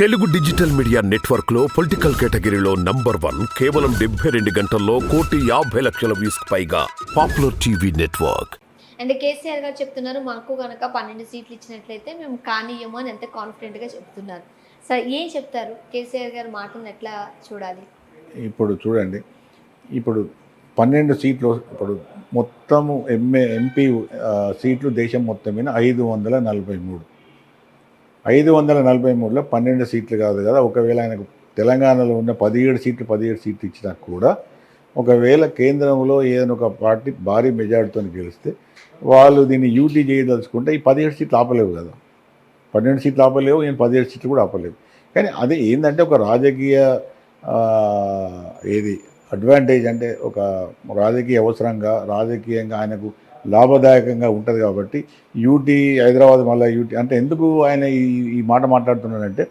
Telugu digital media నెట్వర్క్లో political కేటగిరీలో number one కేవలం డెబ్బై రెండు గంటల్లో కోటి యాభై లక్షల వ్యూస్ పైగా popular TV network. And KCR garu చెప్తున్నారు మాకు కనుక పన్నెండు సీట్లు ఇచ్చినట్లయితే మేము కానీయము అని ఎంత కాన్ఫిడెంట్గా చెప్తున్నారు. సరే ఏం చెప్తారు? కేసీఆర్ గారి మాటలను ఎట్లా చూడాలి? ఇప్పుడు చూడండి ఇప్పుడు పన్నెండు సీట్లు ఇప్పుడు మొత్తము ఎంఏ ఎంపీ సీట్లు దేశం మొత్తం మీద ఐదు వందల నలభై మూడు. ఐదు వందల నలభై మూడులో పన్నెండు సీట్లు కాదు కదా. ఒకవేళ ఆయనకు తెలంగాణలో ఉన్న పదిహేడు సీట్లు పదిహేడు సీట్లు ఇచ్చినా కూడా ఒకవేళ కేంద్రంలో ఏదైనా ఒక పార్టీ భారీ మెజార్టీతో గెలిస్తే వాళ్ళు దీన్ని యూటీ చేయదలుచుకుంటే ఈ పదిహేడు సీట్లు ఆపలేవు కదా. పన్నెండు సీట్లు ఆపలేవు నేను పదిహేడు సీట్లు కూడా ఆపలేవు. కానీ అది ఏంటంటే ఒక రాజకీయ ఏది అడ్వాంటేజ్ అంటే ఒక రాజకీయ అవసరంగా రాజకీయంగా ఆయనకు లాభదాయకంగా ఉంటుంది కాబట్టి యూటీ హైదరాబాద్ మళ్ళీ యూటీ అంటే ఎందుకు ఆయన ఈ ఈ మాట మాట్లాడుతున్నాడంటే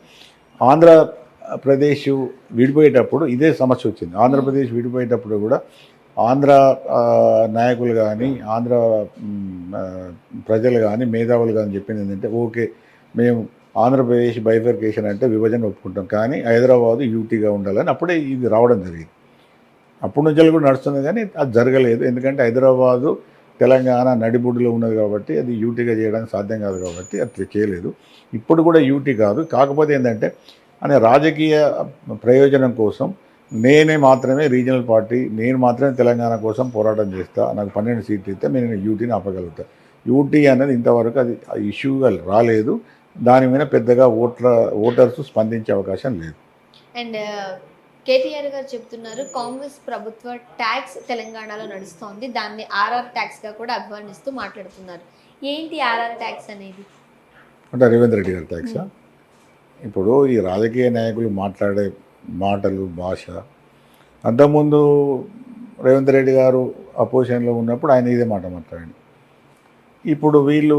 ఆంధ్రప్రదేశ్ విడిపోయేటప్పుడు ఇదే సమస్య వచ్చింది. ఆంధ్రప్రదేశ్ విడిపోయేటప్పుడు కూడా ఆంధ్ర నాయకులు కానీ ఆంధ్ర ప్రజలు కానీ మేధావులు కానీ చెప్పింది ఏంటంటే ఓకే మేము ఆంధ్రప్రదేశ్ బైఫర్కేషన్ అంటే విభజన ఒప్పుకుంటాం. కానీ హైదరాబాద్ యూటీగా ఉండాలని అప్పుడే ఇది రావడం జరిగింది. అప్పటి నుంచి కూడా నడుస్తుంది కానీ అది జరగలేదు. ఎందుకంటే హైదరాబాదు తెలంగాణ నడిబుడిలో ఉన్నది కాబట్టి అది యూటీగా చేయడానికి సాధ్యం కాదు కాబట్టి అట్లా చేయలేదు. ఇప్పుడు కూడా యూటీ కాదు. కాకపోతే ఏంటంటే అనే రాజకీయ ప్రయోజనం కోసం నేనే మాత్రమే రీజనల్ పార్టీ నేను మాత్రమే తెలంగాణ కోసం పోరాటం చేస్తా నాకు పన్నెండు సీట్లు ఇస్తే నేను యూటీని ఆపగలుగుతా. యూటీ అనేది ఇంతవరకు అది ఇష్యూగా రాలేదు. దాని మీద పెద్దగా ఓట్ల ఓటర్స్ స్పందించే అవకాశం లేదు. అండ్ కేటీఆర్ గారు చెప్తున్నారు కాంగ్రెస్ ప్రభుత్వ ట్యాక్స్ తెలంగాణలో నడుస్తోంది. దాన్ని ఆర్ఆర్ ట్యాక్స్గా కూడా అభివర్ణిస్తూ మాట్లాడుతున్నారు. ఏంటి ఆర్ఆర్ ట్యాక్స్ అనేది? అంటే రేవంత్ రెడ్డి గారి ట్యాక్సా? ఇప్పుడు ఈ రాజకీయ నాయకులు మాట్లాడే మాటలు భాష అంతకుముందు రేవంత్ రెడ్డి గారు అపోజిషన్లో ఉన్నప్పుడు ఆయన ఇదే మాట మాట్లాడండి. ఇప్పుడు వీళ్ళు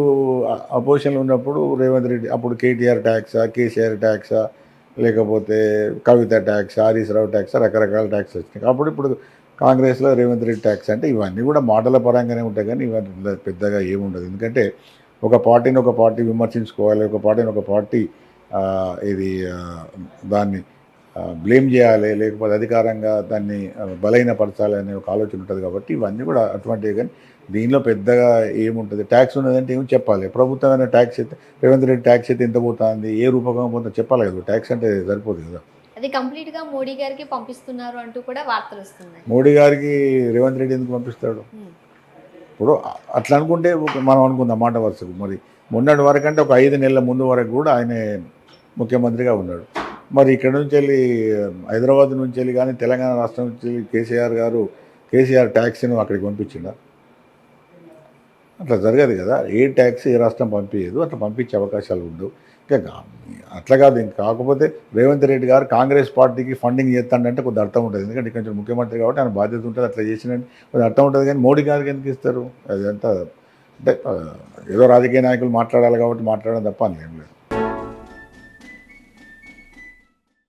అపోజిషన్లో ఉన్నప్పుడు రేవంత్ రెడ్డి అప్పుడు కేటీఆర్ ట్యాక్సా కేసీఆర్ ట్యాక్సా లేకపోతే కవిత ట్యాక్స్ హరీశ్రావు ట్యాక్స్ రకరకాల ట్యాక్స్ వచ్చినాయి. అప్పుడు ఇప్పుడు కాంగ్రెస్లో రేవంత్ రెడ్డి ట్యాక్స్ అంటే ఇవన్నీ కూడా మాటల పరంగానే ఉంటాయి కానీ ఇవన్నీ పెద్దగా ఏముండదు. ఎందుకంటే ఒక పార్టీని ఒక పార్టీ విమర్శించుకోవాలి ఒక పార్టీని ఒక పార్టీ ఇది దాన్ని బ్లేమ్ చేయాలి లేకపోతే అధికారంగా దాన్ని బలహీనపరచాలి అనే ఒక ఆలోచన ఉంటుంది కాబట్టి ఇవన్నీ కూడా అటువంటివి కానీ దీనిలో పెద్దగా ఏముంటుంది? ట్యాక్స్ ఉన్నదంటే ఏమి చెప్పాలి? ప్రభుత్వమైన ట్యాక్స్ అయితే రేవంత్ రెడ్డి ట్యాక్స్ అయితే ఎంత పోతుంది? ఏ రూపకం పోతుందో చెప్పాలి కదా? ట్యాక్స్ అంటే సరిపోదు కదా? అది కంప్లీట్గా మోడీ గారికి పంపిస్తున్నారు అంటూ కూడా వార్తలు వస్తున్నాయి. మోడీ గారికి రేవంత్ రెడ్డి ఎందుకు పంపిస్తాడు. ఇప్పుడు అట్లా అనుకుంటే మనం అనుకుందాం మాట వరుసకు. మరి మొన్నటి వరకు అంటే ఒక ఐదు నెలల ముందు వరకు కూడా ఆయన ముఖ్యమంత్రిగా ఉన్నాడు. మరి ఇక్కడ నుంచి వెళ్ళి హైదరాబాద్ నుంచి వెళ్ళి కానీ తెలంగాణ రాష్ట్రం నుంచి వెళ్ళి కేసీఆర్ గారు కేసీఆర్ ట్యాక్సీని అక్కడికి పంపించిందా అట్లా జరగదు కదా. ఏ ట్యాక్సీ ఏ రాష్ట్రం పంపించదు అట్లా పంపించే అవకాశాలు ఉండవు. ఇంకా అట్లా కాదు ఇంకా కాకపోతే రేవంత్ రెడ్డి గారు కాంగ్రెస్ పార్టీకి ఫండింగ్ చేస్తాడంటే కొద్ది అర్థం ఉంటుంది. ఎందుకంటే ఇక్కడ ముఖ్యమంత్రి కాబట్టి ఆయన బాధ్యత ఉంటుంది అట్లా చేసినండి కొంచెం అర్థం ఉంటుంది. కానీ మోడీ గారికి ఎందుకు ఇస్తారు? అదంతా అంటే ఏదో రాజకీయ నాయకులు మాట్లాడాలి కాబట్టి మాట్లాడడం తప్ప అని ఏం లేదు.